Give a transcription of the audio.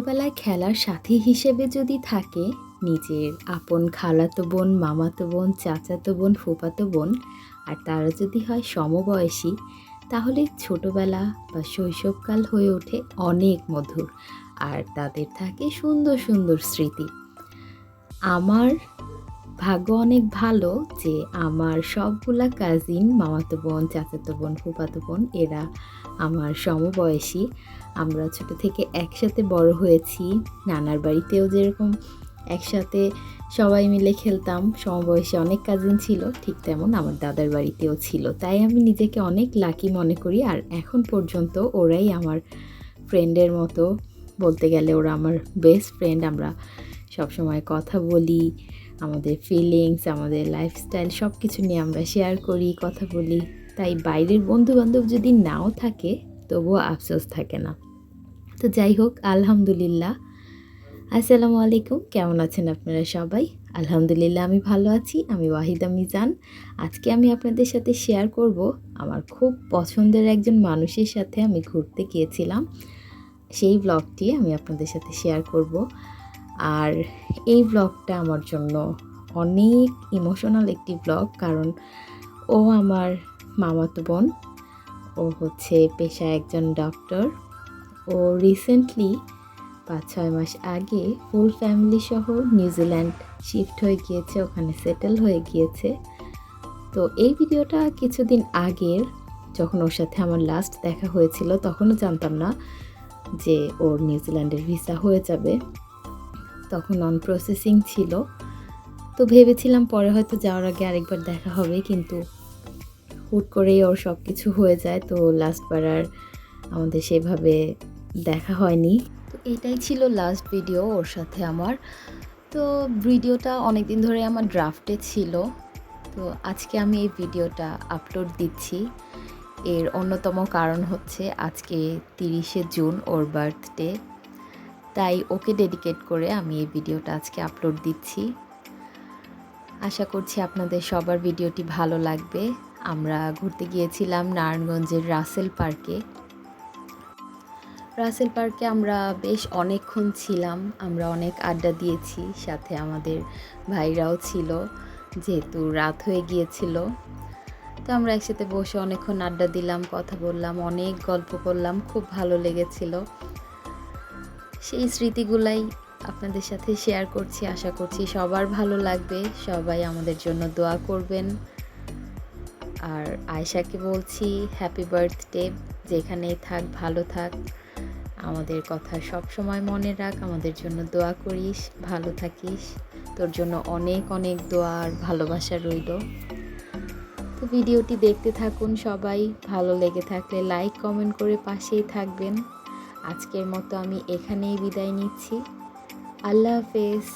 ছোটবেলায় খেলার সাথী হিসেবে যদি থাকে, নিজের আপন খালাতো বোন, মামাতো বোন, চাচাতো বোন, ফুফাতো বোন, আর তারা যদি হয় সমবয়সী, তাহলে ছোটবেলা বা শৈশবকাল হয়ে ওঠে অনেক মধুর আর তাদের থাকে সুন্দর সুন্দর স্মৃতি। আমার ভাগ্য অনেক ভালো যে আমার সবগুলা কাজিন মামাতো বোন, চাচাতো বোন, ফুফাতো বোন, এরা আমার সমবয়সী। আমরা ছোট থেকে একসাথে বড় হয়েছি। নানার বাড়িতেও যেরকম একসাথে সবাই মিলে খেলতাম, সমবয়সী অনেক কাজিন ছিল, ঠিক তেমন আমার দাদার বাড়িতেও ছিল। তাই আমি নিজেকে অনেক লাকি মনে করি আর এখন পর্যন্ত ওরাই আমার ফ্রেন্ডের মতো। বলতে গেলে ওরা আমার বেস্ট ফ্রেন্ড আমরা সবসময় কথা বলি, আমাদের ফিলিংস আমাদের লাইফস্টাইল সব কিছু নিয়ে আমরা শেয়ার করি, কথা বলি। তাই বাইরের বন্ধু বান্ধব যদি নাও থাকে তবুও আফসোস থাকে না। তো যাই হোক, আলহামদুলিল্লাহ। আসসালামু আলাইকুম, কেমন আছেন আপনারা সবাই? আলহামদুলিল্লাহ, আমি ভালো আছি, আমি ওয়াহিদা মিজান আজকে আমি আপনাদের সাথে শেয়ার করব আমার খুব পছন্দের একজন মানুষের সাথে আমি ঘুরতে গিয়েছিলাম। সেই ব্লগটি আমি আপনাদের সাথে শেয়ার করব। আর এই ব্লগটা আমার জন্য অনেক ইমোশনাল একটি ব্লগ কারণ ও আমার মামাতো বোন। ও হচ্ছে পেশায় একজন ডক্টর ও রিসেন্টলি পাঁচ ছয় মাস আগে ফুল ফ্যামিলি সহ নিউজিল্যান্ড শিফট হয়ে গিয়েছে, ওখানে সেটেল হয়ে গিয়েছে। তো এই ভিডিওটা কিছুদিন আগের, যখন ওর সাথে আমার লাস্ট দেখা হয়েছিল, তখনও জানতাম না যে ওর নিউজিল্যান্ডের ভিসা হয়ে যাবে। তখন অন প্রসেসিং ছিল। তো ভেবেছিলাম পরে হয়তো যাওয়ার আগে আরেকবার দেখা হবে, কিন্তু হুট করেই ওর সব কিছু হয়ে যায়। তো লাস্টবার আর আমাদের সেভাবে দেখা হয়নি। তো এটাই ছিল লাস্ট ভিডিও ওর সাথে আমার। তো ভিডিওটা অনেক দিন ধরে আমার ড্রাফটে ছিল। তো আজকে আমি এই ভিডিওটা আপলোড দিচ্ছি। এর অন্যতম কারণ হচ্ছে আজকে তিরিশে জুন ওর বার্থডে তাই ওকে ডেডিকেট করে আমি এই ভিডিওটা আজকে আপলোড দিচ্ছি। আশা করছি আপনাদের সবার ভিডিওটি ভালো লাগবে। আমরা ঘুরতে গিয়েছিলাম নারায়ণগঞ্জের রাসেল পার্কে। রাসেল পার্কে আমরা বেশ অনেকক্ষণ ছিলাম, আমরা অনেক আড্ডা দিয়েছি, সাথে আমাদের ভাইরাও ছিল, যেহেতু রাত হয়ে গিয়েছিল। তো আমরা একসাথে বসে অনেকক্ষণ আড্ডা দিলাম, কথা বললাম, অনেক গল্প করলাম, খুব ভালো লেগেছিল। সেই স্মৃতিগুলাই আপনাদের সাথে শেয়ার করছি, আশা করছি সবার ভালো লাগবে। সবাই আমাদের জন্য দোয়া করবেন। আর আয়শাকে বলছি হ্যাপি বার্থডে যেখানেই থাক, ভালো থাক। আমাদের কথা সব সময় মনে রাখ, আমাদের জন্য দোয়া করিস, ভালো থাকিস। তোর জন্য অনেক অনেক দোয়া আর ভালোবাসা রইল। তো ভিডিওটি দেখতে থাকুন সবাই, ভালো লেগে থাকলে লাইক, কমেন্ট করে পাশেই থাকবেন। আজকের মতো আমি এখানেই বিদায় নিচ্ছি। আল্লাহ হাফেজ।